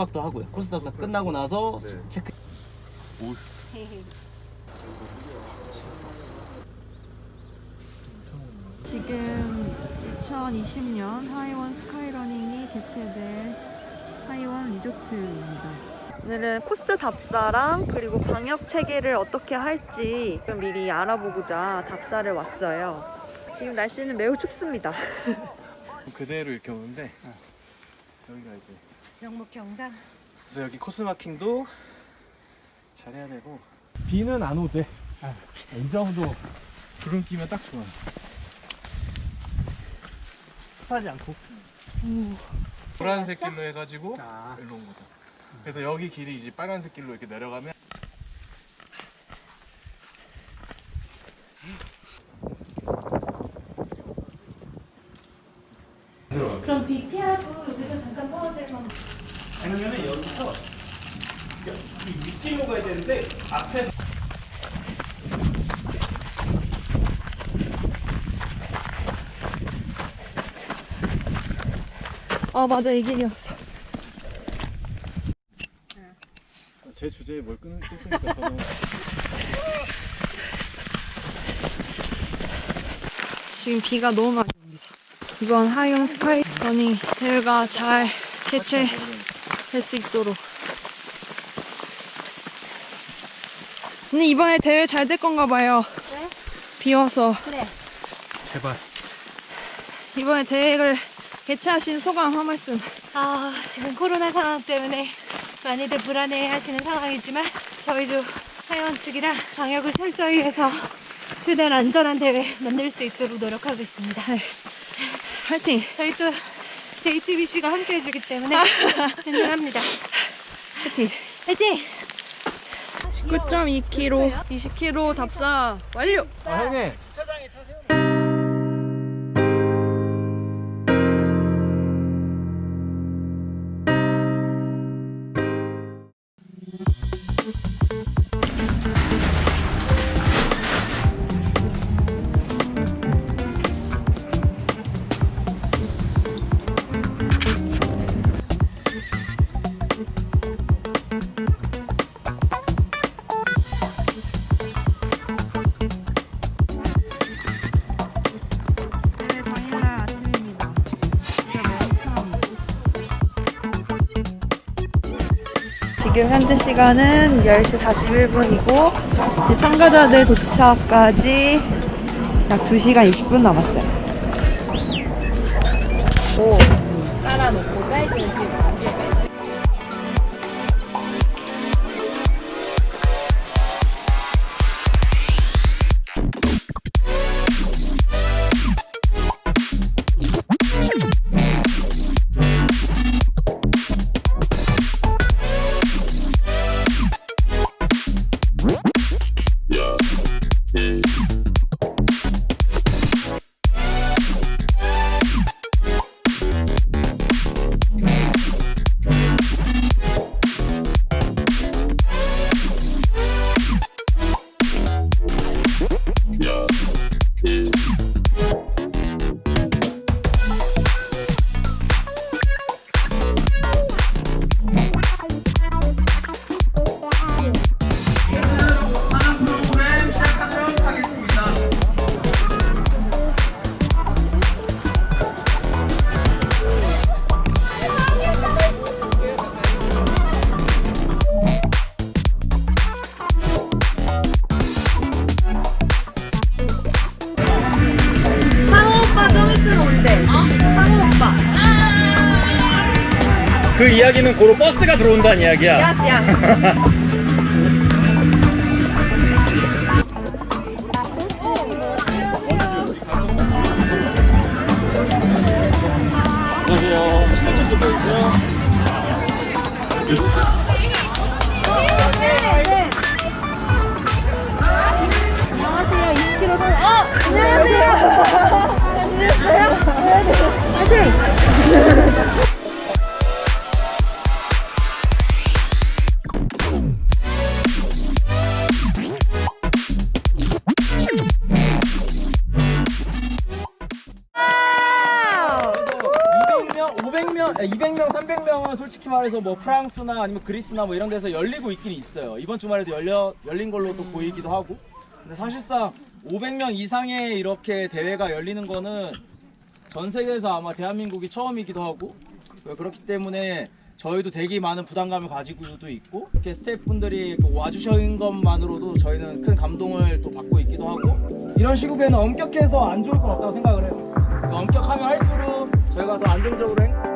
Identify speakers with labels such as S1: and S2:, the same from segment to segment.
S1: 숙박도 하고요. 코스 답사 끝나고 나서
S2: 네.
S1: 체크.
S3: 지금 2020년 하이원 스카이러닝이 개최될 하이원 리조트입니다. 오늘은 코스 답사랑 그리고 방역 체계를 어떻게 할지 좀 미리 알아보고자 답사를 왔어요. 지금 날씨는 매우 춥습니다.
S2: 그대로 이렇게 오는데 여기가 이제
S4: 명목 경상.
S2: 그래서 여기 코스 마킹도 잘해야 되고 비는 안 오대. 이 정도 구름 끼면 딱 좋아. 습하지 않고. 노란색 길로 해가지고 일로 온 거죠. 그래서 여기 길이 이제 빨간색 길로 이렇게 내려가면
S4: 그럼 비 피하고 여기서 잠깐 떨어질만.
S5: 아니면은 여기서 이 윗길로 가야 되는데 앞에
S3: 아 맞아 이 길이었어.
S2: 제 주제에 뭘 끊, 끊으니까 저는
S3: 지금 비가 너무 많이 옵니다. 이번 하이온 스카이러닝 대회가 잘 개최 될 수 있도록. 언니 이번에 대회 잘 될 건가 봐요.
S4: 네?
S3: 비 와서
S4: 그래.
S2: 제발
S3: 이번에 대회를 개최하신 소감 한 말씀.
S4: 아 지금 코로나 상황 때문에 많이들 불안해 하시는 상황이지만 저희도 하이원 측이랑 방역을 철저히 해서 최대한 안전한 대회 만들 수 있도록 노력하고 있습니다.
S3: 화이팅!
S4: 저희 또 JTBC가 함께 해주기 때문에 든든합니다.
S3: 화이팅!
S4: 화이팅!
S3: 19.2km, 20km 답사 완료!
S2: 아 형님
S3: 지금 현재 시간은 10시 41분이고 참가자들 도착까지 약 2시간 20분 남았어요. Yeah.
S5: 그 이야기는 고로 버스가 들어온다는 이야기야. 안녕하세요. 한쪽도 보이세요?
S3: 안녕하세요. 20km 선. 어! 안녕하세요. 안녕하세요. 화이팅!
S5: 200명, 500명
S1: 200명, 300명은 솔직히 말해서 뭐 프랑스나 아니면 그리스나 뭐 이런 데서 열리고 있긴 있어요. 이번 주말에도 열려 열린 걸로 또 보이기도 하고. 근데 사실상 500명 이상의 이렇게 대회가 열리는 거는 전 세계에서 아마 대한민국이 처음이기도 하고 그렇기 때문에 저희도 되게 많은 부담감을 가지고도 있고 이렇게 스태프분들이 와주신 것만으로도 저희는 큰 감동을 또 받고 있기도 하고 이런 시국에는 엄격해서 안 좋을 건 없다고 생각을 해요. 엄격하면 할수록 저희가 더 안정적으로 행사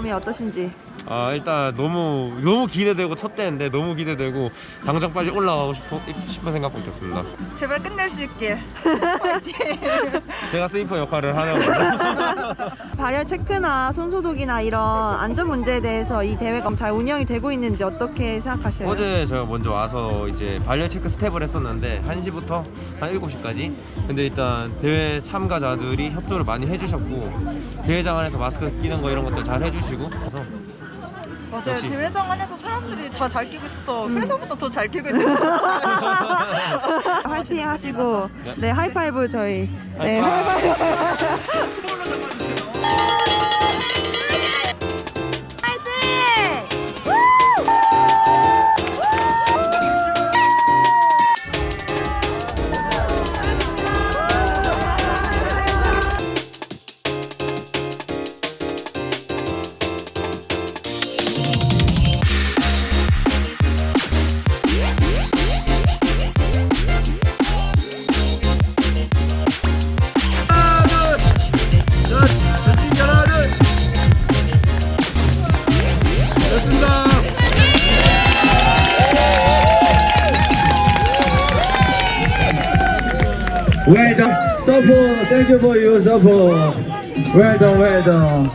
S3: 마음이 어떠신지?
S6: 아 일단 너무 너무 기대되고 첫 대인데 너무 기대되고 당장 빨리 올라가고 싶어, 싶은 생각밖에 없습니다.
S3: 제발 끝낼 수 있길.
S6: 제가 스위퍼 역할을 하는 거죠.
S3: 발열 체크나 손소독이나 이런 안전 문제에 대해서 이 대회가 잘 운영이 되고 있는지 어떻게 생각하셔요?
S6: 어제 제가 먼저 와서 이제 발열 체크 스텝을 했었는데 1시부터 한 7시까지. 근데 일단 대회 참가자들이 협조를 많이 해주셨고 대회장 안에서 마스크 끼는 거 이런 것들 잘 해주시고 그래서
S7: 맞아요.
S6: 역시.
S7: 대회장 안에서 사람들이 다 잘 끼고 있어서 회사보다 더 잘 끼고 있는 것 같아요.
S3: 화이팅 하시고 네 하이파이브 저희 네
S6: 하이파이브.
S5: Well done. Support. Thank you for you, support. Well done, well done.